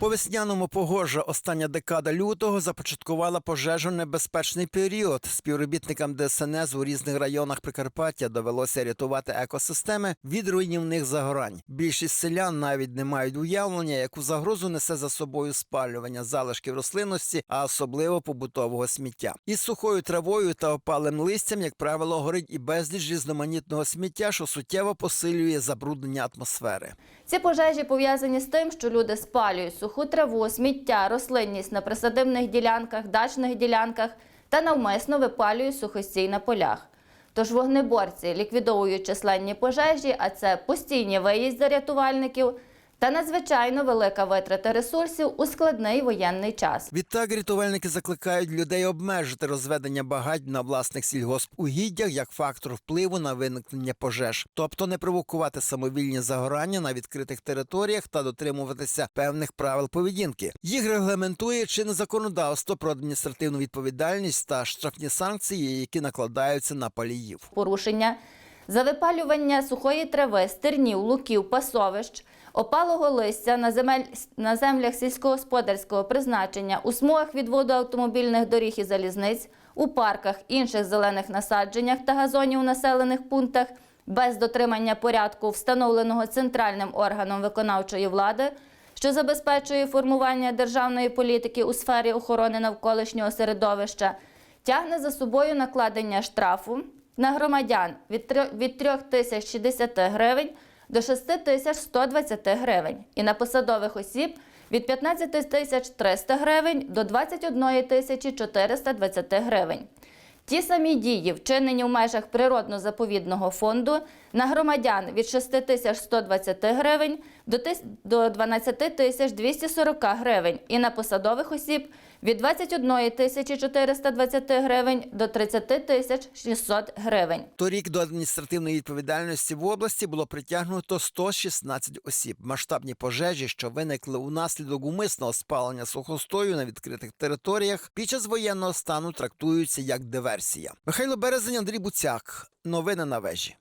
По весняному погожа остання декада лютого започаткувала пожежонебезпечний період. Співробітникам ДСНС у різних районах Прикарпаття довелося рятувати екосистеми від руйнівних загорань. Більшість селян навіть не мають уявлення, яку загрозу несе за собою спалювання залишків рослинності, а особливо побутового сміття. Із сухою травою та опалим листям, як правило, горить і безліч різноманітного сміття, що суттєво посилює забруднення атмосфери. Ці пожежі пов'язані з тим, що люди спалюють суху траву, сміття, рослинність на присадибних ділянках, дачних ділянках та навмисно випалюють сухостій на полях. Тож вогнеборці ліквідовують численні пожежі, а це постійні виїзди рятувальників та надзвичайно велика витрата ресурсів у складний воєнний час. Відтак рятувальники закликають людей обмежити розведення багать на власних сільгоспугіддях як фактор впливу на виникнення пожеж, тобто не провокувати самовільні загорання на відкритих територіях та дотримуватися певних правил поведінки. Їх регламентує чинне законодавство про адміністративну відповідальність та штрафні санкції, які накладаються на паліїв. порушення за випалювання сухої трави, стернів, луків, пасовищ, опалого листя на, земель, на землях сільськогосподарського призначення, у смугах відводу автомобільних доріг і залізниць, у парках, інших зелених насадженнях та газонів у населених пунктах без дотримання порядку, встановленого центральним органом виконавчої влади, що забезпечує формування державної політики у сфері охорони навколишнього середовища, тягне за собою накладення штрафу на громадян від трьох- від 3060 гривень до 6120 гривень і на посадових осіб від 15 тисяч 300 гривень до 21 тисячі 420 гривень. Ті самі дії, вчинені в межах природно-заповідного фонду, на громадян від 6 тисяч 120 гривень до 12 тисяч 240 гривень і на посадових осіб від 21 тисячі 420 гривень до 30 тисяч 600 гривень. Торік до адміністративної відповідальності в області було притягнуто 116 осіб. Масштабні пожежі, що виникли унаслідок умисного спалення сухостою на відкритих територіях, під час воєнного стану трактуються як диверсія. Михайло Березень, Андрій Буцяк. Новини на вежі.